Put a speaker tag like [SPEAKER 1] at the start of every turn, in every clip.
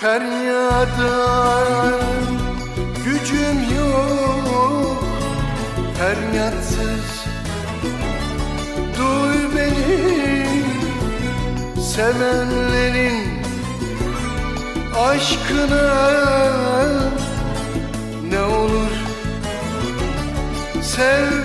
[SPEAKER 1] Feryada gücüm yok. Feryatsız duy beni. Sevenlerin aşkına ne olur Sev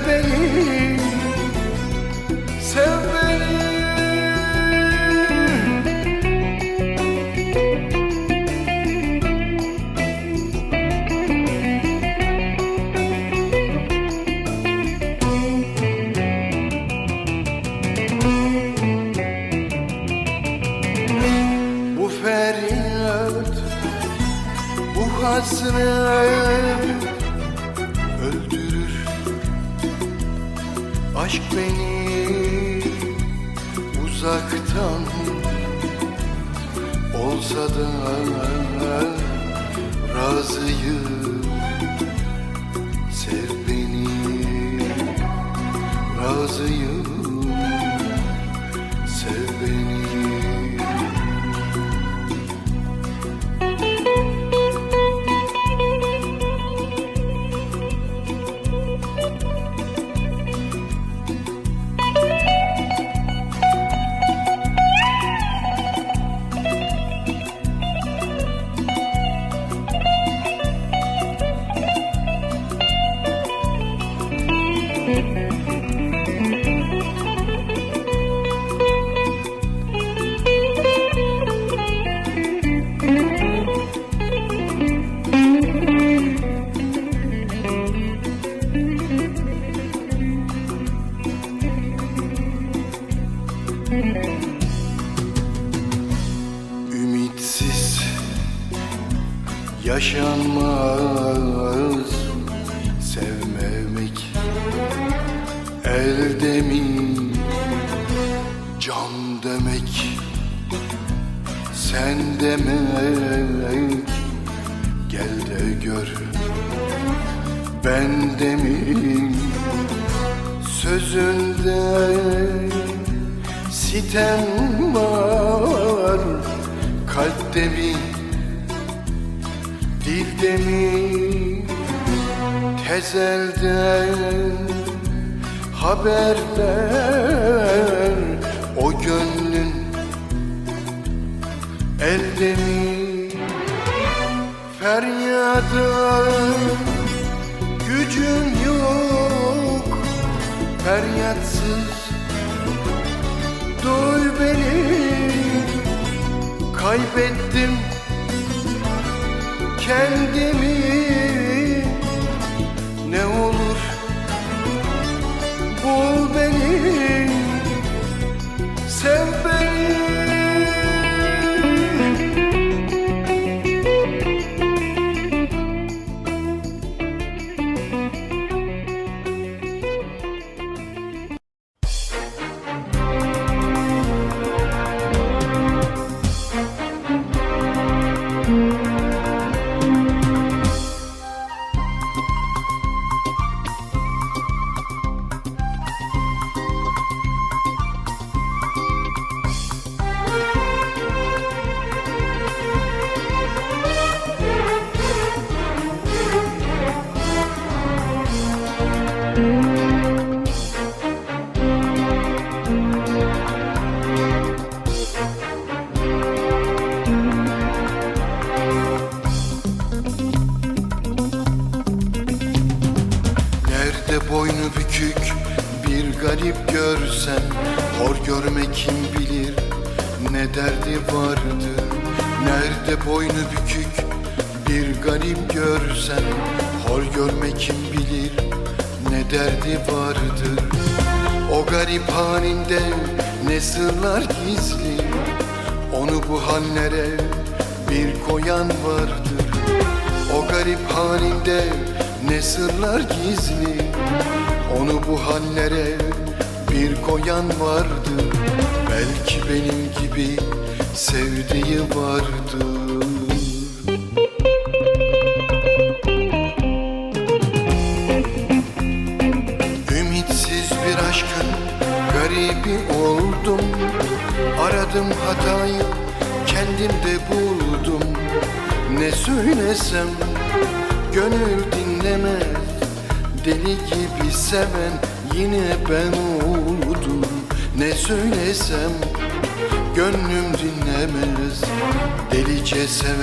[SPEAKER 1] Hasret Öldürür. Aşk beni Uzaktan Olsa da Razıyım Sev beni. Razıyım yaşanmaz sevmemek elde mi can demek sen demek. Gel de gör ben demin sözünde sitem var kalpte mi dilde mi tezelden haber ver o gönlün elde mi feryada gücüm yok feryatsız. Duy beni Kaybettim Kendimi garip görsen Hor görme kim bilir ne derdi vardı? Nerede boynu bükük bir garip görsen Hor görme kim bilir ne derdi vardır O garip halinde ne sırlar gizli Onu bu hallere bir koyan vardır. O garip halinde ne sırlar gizli Onu bu hallere bir koyan vardır Belki benim gibi sevdiği vardır Ümitsiz bir aşkın garibi oldum. Aradım hatayı kendimde buldum. Ne söylesem gönül dinlemez Deli gibi seven yine ben oldum Ne söylesem gönlüm dinlemez Delice seven